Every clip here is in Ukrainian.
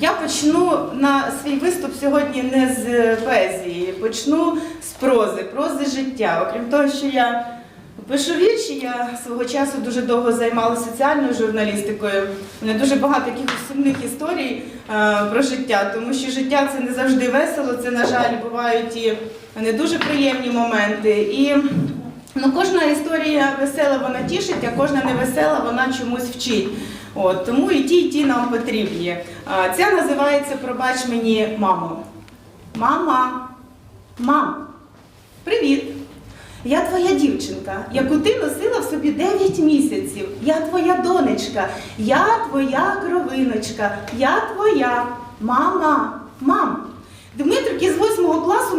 Я почну на свій виступ сьогодні не з поезії, почну з прози, прози життя. Окрім того, що я пишу вірші, я свого часу дуже довго займалася соціальною журналістикою. У мене дуже багато якихось сумних історій е, про життя, тому що життя це не завжди весело, це, на жаль, бувають і не дуже приємні моменти. І Ну, кожна історія весела, вона тішить, а кожна невесела, вона чомусь вчить. От, тому і ті, і ті нам потрібні. А, Ця називається Пробач мені, мамо. Мама, мам, привіт! Я твоя дівчинка, яку ти носила в собі 9 місяців. Я твоя донечка, я твоя кровиночка, я твоя мама, мам. Дмитрик із 8 класу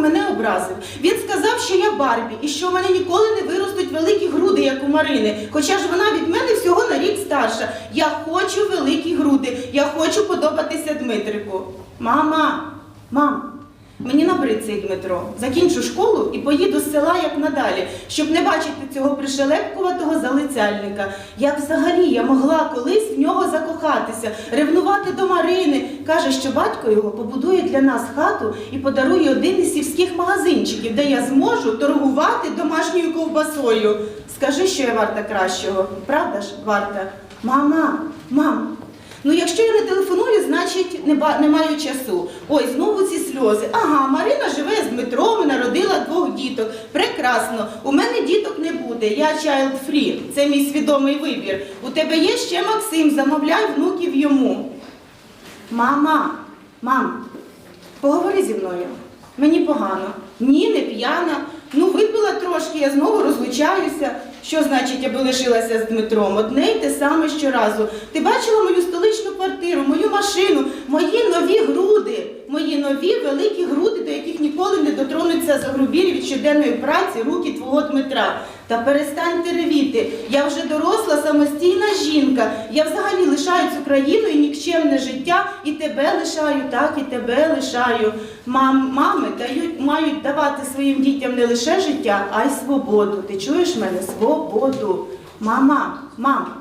мене образив. Він сказав, що я Барбі і що в мене ніколи не виростуть великі груди, як у Марини. Хоча ж вона від мене всього на рік старша. Я хочу великі груди, я хочу подобатися Дмитрику. Мама, мам, Мені набрид цей Дмитро. Закінчу школу і поїду з села як надалі, щоб не бачити цього пришелепкуватого залицяльника. Як взагалі я могла колись в нього закохатися, ревнувати до Марини. Каже, що батько його побудує для нас хату і подарує один із сільських магазинчиків, де я зможу торгувати домашньою ковбасою. Скажи, що я варта кращого. Правда ж, варта? Мама, мам, Ну, якщо я не телефоную, значить не, маю часу. Ой, знову ці сльози. Ага, Марина живе з Дмитром, народила двох діток. Прекрасно. У мене діток не буде. Я child free. Це мій свідомий вибір. У тебе є ще Максим, замовляй внуків йому. Мама, мам, поговори зі мною. Мені погано. Ні, не п'яна. Ну, випила трошки, я знову розлучаюся. Що значить, аби лишилася з Дмитром? Одне й те саме щоразу. Ти бачила мою столичну квартиру, мою машину, мої нові груди, мої нові великі груди, до яких ніколи не дотронуться загрубілі від щоденної праці руки твого Дмитра. Та перестань ти ревіти. Я вже доросла самостійна жінка. Я взагалі лишаю цю країну і нікчемне життя, і тебе лишаю, так, і тебе лишаю. Мам, мами дають, мають давати своїм дітям не лише життя, а й свободу. Ти чуєш мене? Свободу. Мама, мам.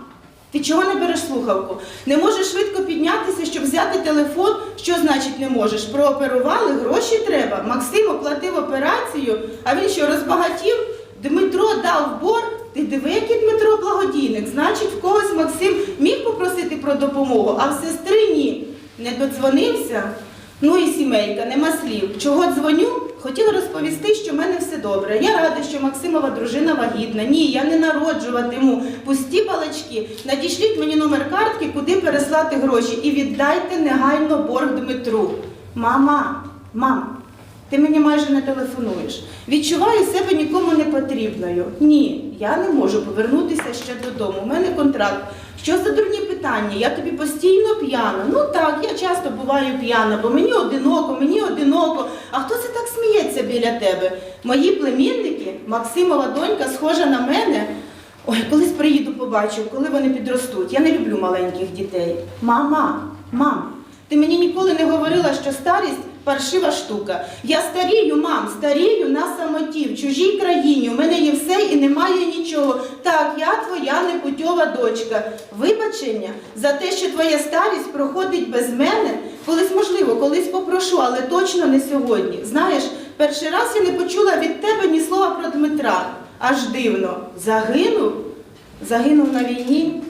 Ти чого не береш слухавку? Не можеш швидко піднятися, щоб взяти телефон. Що значить не можеш? Прооперували, гроші треба. Максим оплатив операцію, а він що розбагатів? Дмитро дав борг. Ти диви, який Дмитро благодійник. Значить, в когось Максим міг попросити про допомогу, а в сестри ні. Не додзвонився. Ну і сімейка, нема слів. Чого дзвоню? Хотіла розповісти, що в мене все добре. Я рада, що Максимова дружина вагітна. Ні, я не народжуватиму. Пусті балачки. Надішліть мені номер картки, куди переслати гроші, і віддайте негайно борг Дмитру. Мама, мам, ти мені майже не телефонуєш. Відчуваю себе нікому не потрібною. Ні, я не можу повернутися ще додому. У мене контракт. Що за дурні питання? Я тобі постійно п'яна. Ну так, я часто буваю п'яна, бо мені одиноко, мені одиноко. А хто це так сміється біля тебе? Мої племінники, Максимова донька, схожа на мене. Ой, колись приїду, побачу, коли вони підростуть. Я не люблю маленьких дітей. Мама, мам, ти мені ніколи не говорила, що старість паршива штука. Я старію, мам, старію на самоті, в чужій країні. У мене є все і немає нічого. Так, я твоя непутьова дочка. Вибачення за те, що твоя старість проходить без мене. Колись, можливо, колись попрошу, але точно не сьогодні. Знаєш, перший раз я не почула від тебе ні слова про Дмитра. Аж дивно. Загинув? Загинув на війні?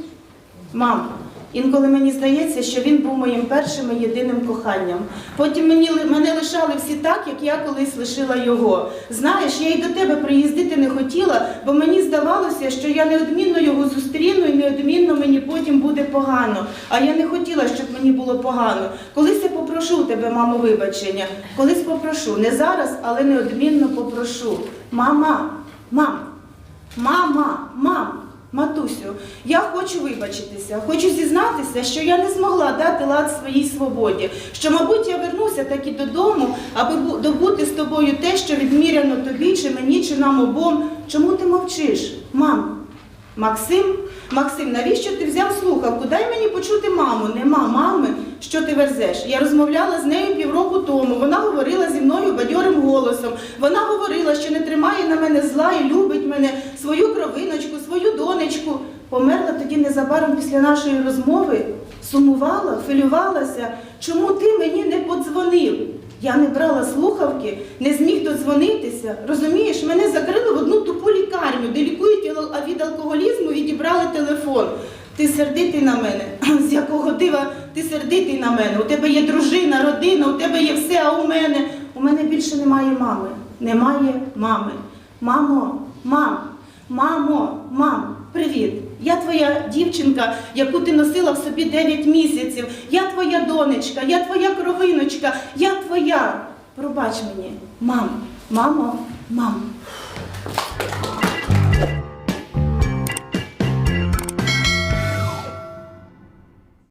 Мам, інколи мені здається, що він був моїм першим і єдиним коханням. Потім мені, мене лишали всі так, як я колись лишила його. Знаєш, я й до тебе приїздити не хотіла, бо мені здавалося, що я неодмінно його зустріну і неодмінно мені потім буде погано. А я не хотіла, щоб мені було погано. Колись я попрошу тебе, мамо, вибачення. Колись попрошу. Не зараз, але неодмінно попрошу. Мама, мам. Мама, мам, матусю, я хочу вибачитися, хочу зізнатися, що я не змогла дати лад своїй свободі, що, мабуть, я вернуся таки додому, аби добути з тобою те, що відміряно тобі, чи мені, чи нам обом. Чому ти мовчиш, мам? Максим, Максим, навіщо ти взяв слухавку? Дай мені почути маму. Нема мами, що ти верзеш. Я розмовляла з нею півроку тому. Вона говорила зі мною бадьорим голосом. Вона говорила, що не тримає на мене зла і любить мене, свою кровиночку, свою донечку. Померла тоді незабаром після нашої розмови сумувала, хвилювалася, чому ти мені не подзвонив? Я не брала слухавки, не зміг додзвонитися. Розумієш, мене закрили в одну тупу лікарню, де лікують від алкоголізму, відібрали телефон. Ти сердитий на мене. З якого дива ти сердитий на мене? У тебе є дружина, родина, у тебе є все, а у мене. У мене більше немає мами. Немає мами. Мамо, мам, мамо, мам, привіт. Я твоя дівчинка, яку ти носила в собі 9 місяців. Я твоя донечка, я твоя кровиночка, я твоя. Пробач мені, мам, мамо, мам.